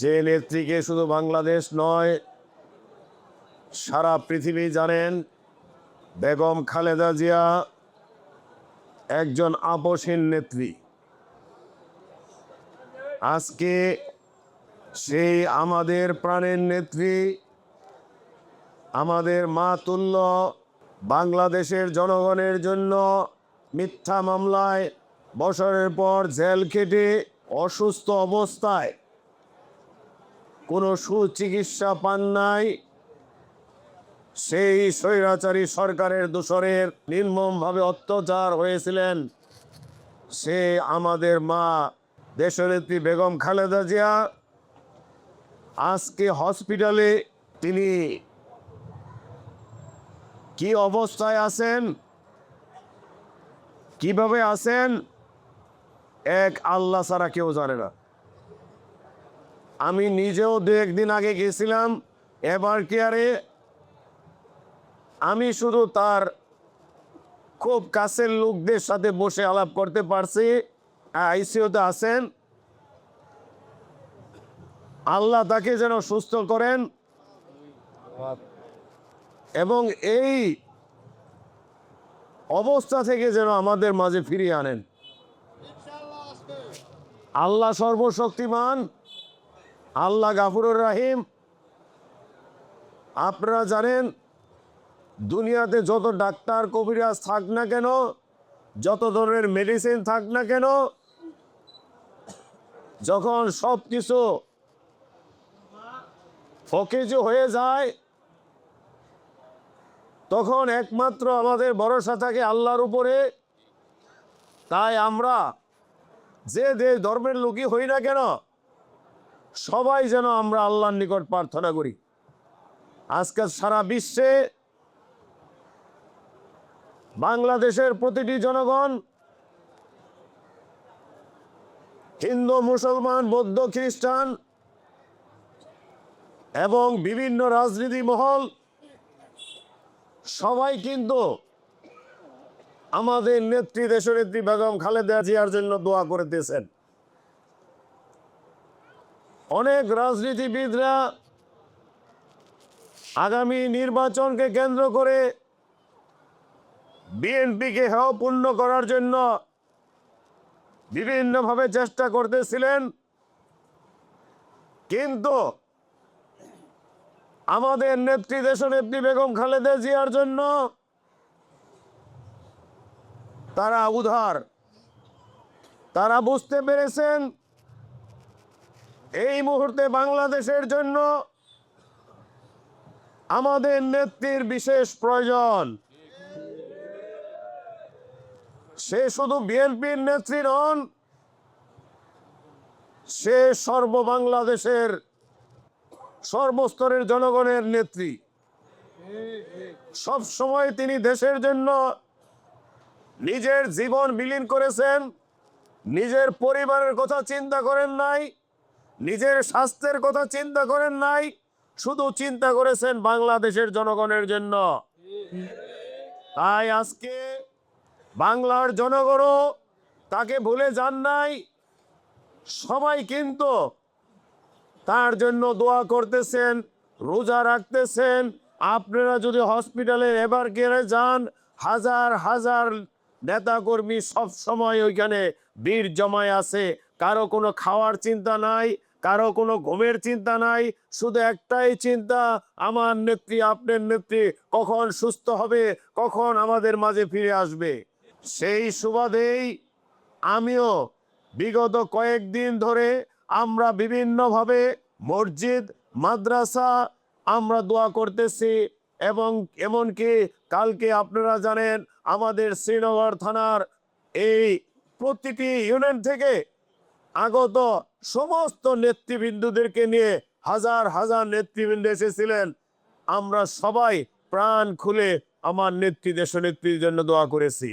যে নেত্রীকে শুধু বাংলাদেশ নয়, সারা পৃথিবী জানেন, বেগম খালেদা জিয়া একজন আপসীন নেত্রী। আজকে সেই আমাদের প্রাণের নেত্রী, আমাদের মা তুল্য বাংলাদেশের জনগণের জন্য মিথ্যা মামলায় বছরের পর জেল খেটে অসুস্থ অবস্থায় কোনো সুচিকিৎসা পান নাই। সেই স্বৈরাচারী সরকারের দূষণের নির্মমভাবে অত্যাচার হয়েছিলেন। সে আমাদের মা দেশনেত্রী বেগম খালেদা জিয়া। আজকে হসপিটালে তিনি কি অবস্থায় আছেন? কীভাবে আছেন? এক আল্লাহ ছাড়া কেউ জানে না। আমি নিজেও দু একদিন আগে গেছিলাম এবার কেয়ারে। আমি শুধু তার খুব কাছের লোকদের সাথে বসে আলাপ করতে পারছি। আইসিওতে আছেন। আল্লাহ তাকে যেন সুস্থ করেন। এবং এই অবস্থা থেকে যেন আমাদের মাঝে ফিরিয়ে আনেন। আল্লাহ সর্বশক্তিমান। আল্লাহ গাফুরুর রাহিম। আপনারা জানেন, দুনিয়াতে যত ডাক্তার, কবিরাজ থাক না কেন, যত ধরনের মেডিসিন থাক না কেন, যখন সব কিছু ফকেজ হয়ে যায়, তখন একমাত্র আমাদের ভরসা থাকে আল্লাহর উপরে। তাই আমরা যে যে ধর্মের লোকই হই না কেন সবাই যেন আমরা আল্লাহর নিকট প্রার্থনা করি। আজকে সারা বিশ্বে বাংলাদেশের প্রতিটি জনগণ হিন্দু, মুসলমান, বৌদ্ধ, খ্রিস্টান এবং বিভিন্ন রাজনীতি মহল, সবাই কিন্তু আমাদের নেত্রী, দেশনেত্রী বেগম খালেদা জিয়ার জন্য দোয়া করতেছেন অনেক রাজনীতিবিদরা আগামী নির্বাচনকে কেন্দ্র করে বিএনপিকে হেয় পূর্ণ করার জন্য বিভিন্নভাবে চেষ্টা করতেছিলেন। কিন্তু আমাদের নেত্রী দেশনেত্রী বেগম খালেদা জিয়ার জন্য তারা উধার। তারা বুঝতে পেরেছেন এই মুহূর্তে বাংলাদেশের জন্য আমাদের নেত্রীর বিশেষ প্রয়োজন। সে শুধু বিএনপির নেত্রী নন, সে সর্ব বাংলাদেশের সর্বস্তরের জনগণের নেত্রী। সব সময় তিনি দেশের জন্য নিজের জীবন বিলীন করেছেন, নিজের পরিবারের কথা চিন্তা করেন নাই নিজের স্বাস্থ্যের কথা চিন্তা করেন নাই, শুধু চিন্তা করেছেন বাংলাদেশের জনগণের জন্য। তাই আজকে বাংলার জনগণও তাকে ভুলে যান নাই। সবাই কিন্তু তার জন্য দোয়া করতেছেন, রোজা রাখতেছেন। আপনারা যদি হসপিটালে এবার গেলে যান, হাজার হাজার নেতাকর্মী সব সময় ওইখানে বীর জমায় আছে, কারও কোনো খাওয়ার চিন্তা নাই। কারও কোনো ঘুমের চিন্তা নাই, শুধু একটাই চিন্তা, আমার নেত্রী, আপনার নেত্রী কখন সুস্থ হবে, কখন আমাদের মাঝে ফিরে আসবে? সেই সুবাদেই আমিও বিগত কয়েকদিন ধরে আমরা বিভিন্নভাবে মসজিদ, মাদ্রাসা আমরা দোয়া করতেছি এবং এমনকি কালকে আপনারা জানেন আমাদের শ্রীনগর থানার এই প্রতিটি ইউনিয়ন থেকে আগত সমস্ত নেতৃবৃন্দুদেরকে নিয়ে হাজার হাজার নেতৃবৃন্দ এসেছিলেন। আমরা সবাই প্রাণ খুলে আমার নেত্রী দেশ নেত্রীর জন্য দোয়া করেছি।